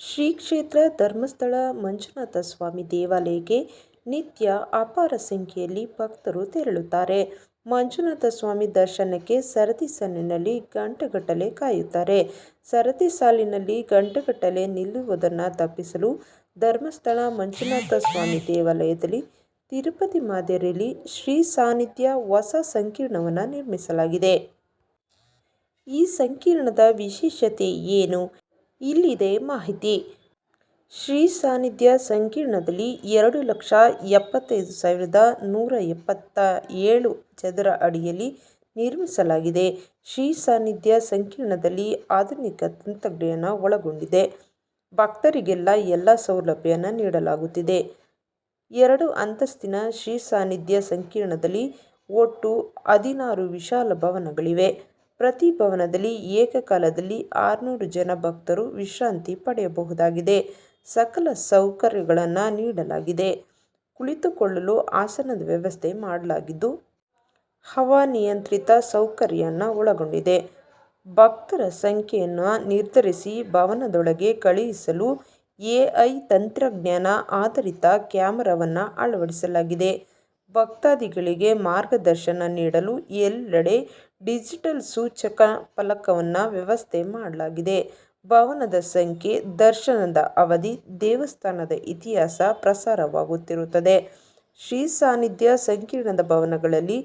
ಶ್ರೀ ಕ್ಷೇತ್ರ ಧರ್ಮಸ್ಥಳ ಮಂಜುನಾಥ ಸ್ವಾಮಿ ದೇವಾಲಯಕ್ಕೆ ನಿತ್ಯ ಅಪಾರ ಸಂಖ್ಯೆಯಲ್ಲಿ ಭಕ್ತರು ತೆರಳುತ್ತಾರೆ. ಮಂಜುನಾಥ ಸ್ವಾಮಿ ದರ್ಶನಕ್ಕೆ ಸರತಿ ಸಾಲಿನಲ್ಲಿ ಗಂಟೆಗಟ್ಟಲೆ ಕಾಯುತ್ತಾರೆ. ಸರತಿ ಸಾಲಿನಲ್ಲಿ ಗಂಟೆಗಟ್ಟಲೆ ನಿಲ್ಲುವುದನ್ನು ತಪ್ಪಿಸಲು ಧರ್ಮಸ್ಥಳ ಮಂಜುನಾಥ ಸ್ವಾಮಿ ದೇವಾಲಯದಲ್ಲಿ ತಿರುಪತಿ ಮಾದರಿಯಲ್ಲಿ ಶ್ರೀ ಸಾನ್ನಿಧ್ಯ ಹೊಸ ಸಂಕೀರ್ಣವನ್ನು ನಿರ್ಮಿಸಲಾಗಿದೆ. ಈ ಸಂಕೀರ್ಣದ ವಿಶೇಷತೆ ಏನು? ಇಲ್ಲಿದೆ ಮಾಹಿತಿ. ಶ್ರೀ ಸಾನ್ನಿಧ್ಯ ಸಂಕೀರ್ಣದಲ್ಲಿ ಎರಡು ಲಕ್ಷ ಎಪ್ಪತ್ತೈದು ಸಾವಿರದ ನೂರ ಎಪ್ಪತ್ತ ಏಳು ಚದರ ಅಡಿಯಲ್ಲಿ ನಿರ್ಮಿಸಲಾಗಿದೆ. ಶ್ರೀ ಸಾನ್ನಿಧ್ಯ ಸಂಕೀರ್ಣದಲ್ಲಿ ಆಧುನಿಕ ತಂತ್ರಜ್ಞಾನ ಒಳಗೊಂಡಿದೆ. ಭಕ್ತರಿಗೆಲ್ಲ ಎಲ್ಲ ಸೌಲಭ್ಯನ ನೀಡಲಾಗುತ್ತಿದೆ. ಎರಡು ಅಂತಸ್ತಿನ ಶ್ರೀ ಸಾನ್ನಿಧ್ಯ ಸಂಕೀರ್ಣದಲ್ಲಿ ಒಟ್ಟು ಹದಿನಾರು ವಿಶಾಲ ಭವನಗಳಿವೆ. ಪ್ರತಿ ಭವನದಲ್ಲಿ ಏಕಕಾಲದಲ್ಲಿ ಆರುನೂರು ಜನ ಭಕ್ತರು ವಿಶ್ರಾಂತಿ ಪಡೆಯಬಹುದಾಗಿದೆ. ಸಕಲ ಸೌಕರ್ಯಗಳನ್ನು ನೀಡಲಾಗಿದೆ. ಕುಳಿತುಕೊಳ್ಳಲು ಆಸನದ ವ್ಯವಸ್ಥೆ ಮಾಡಲಾಗಿದ್ದು ಹವಾನಿಯಂತ್ರಿತ ಸೌಕರ್ಯನ ಒಳಗೊಂಡಿದೆ. ಭಕ್ತರ ಸಂಖ್ಯೆಯನ್ನು ನಿರ್ಧರಿಸಿ ಭವನದೊಳಗೆ ಕಳುಹಿಸಲು ಎಐ ತಂತ್ರಜ್ಞಾನ ಆಧಾರಿತ ಕ್ಯಾಮರಾವನ್ನು ಅಳವಡಿಸಲಾಗಿದೆ. ಭಕ್ತಾದಿಗಳಿಗೆ ಮಾರ್ಗದರ್ಶನ ನೀಡಲು ಎಲ್ಲೆಡೆ ಡಿಜಿಟಲ್ ಸೂಚಕ ಫಲಕವನ್ನು ವ್ಯವಸ್ಥೆ ಮಾಡಲಾಗಿದೆ. ಭವನದ ಸಂಖ್ಯೆ, ದರ್ಶನದ ಅವಧಿ, ದೇವಸ್ಥಾನದ ಇತಿಹಾಸ ಪ್ರಸಾರವಾಗುತ್ತಿರುತ್ತದೆ. ಶ್ರೀ ಸಾನ್ನಿಧ್ಯ ಸಂಕೀರ್ಣದ ಭವನಗಳಲ್ಲಿ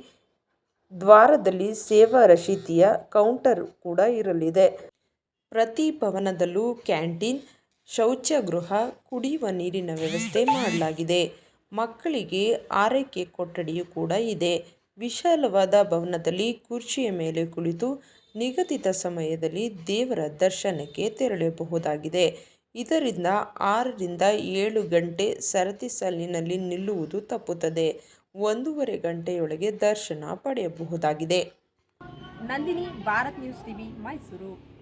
ದ್ವಾರದಲ್ಲಿ ಸೇವಾ ರಶೀತಿಯ ಕೌಂಟರ್ ಕೂಡ ಇರಲಿದೆ. ಪ್ರತಿ ಭವನದಲ್ಲೂ ಕ್ಯಾಂಟೀನ್, ಶೌಚಗೃಹ ಕುಡಿಯುವ ನೀರಿನ ವ್ಯವಸ್ಥೆ ಮಾಡಲಾಗಿದೆ. ಮಕ್ಕಳಿಗೆ ಆರೈಕೆ ಕೊಠಡಿಯು ಕೂಡ ಇದೆ. ವಿಶಾಲವಾದ ಭವನದಲ್ಲಿ ಕುರ್ಚಿಯ ಮೇಲೆ ಕುಳಿತು ನಿಗದಿತ ಸಮಯದಲ್ಲಿ ದೇವರ ದರ್ಶನಕ್ಕೆ ತೆರಳಬಹುದಾಗಿದೆ. ಇದರಿಂದ ಆರರಿಂದ ಏಳು ಗಂಟೆ ಸರತಿ ಸಾಲಿನಲ್ಲಿ ನಿಲ್ಲುವುದು ತಪ್ಪುತ್ತದೆ. ಒಂದೂವರೆ ಗಂಟೆಯೊಳಗೆ ದರ್ಶನ ಪಡೆಯಬಹುದಾಗಿದೆ. Nandini, Bharat news TV, Mysuru.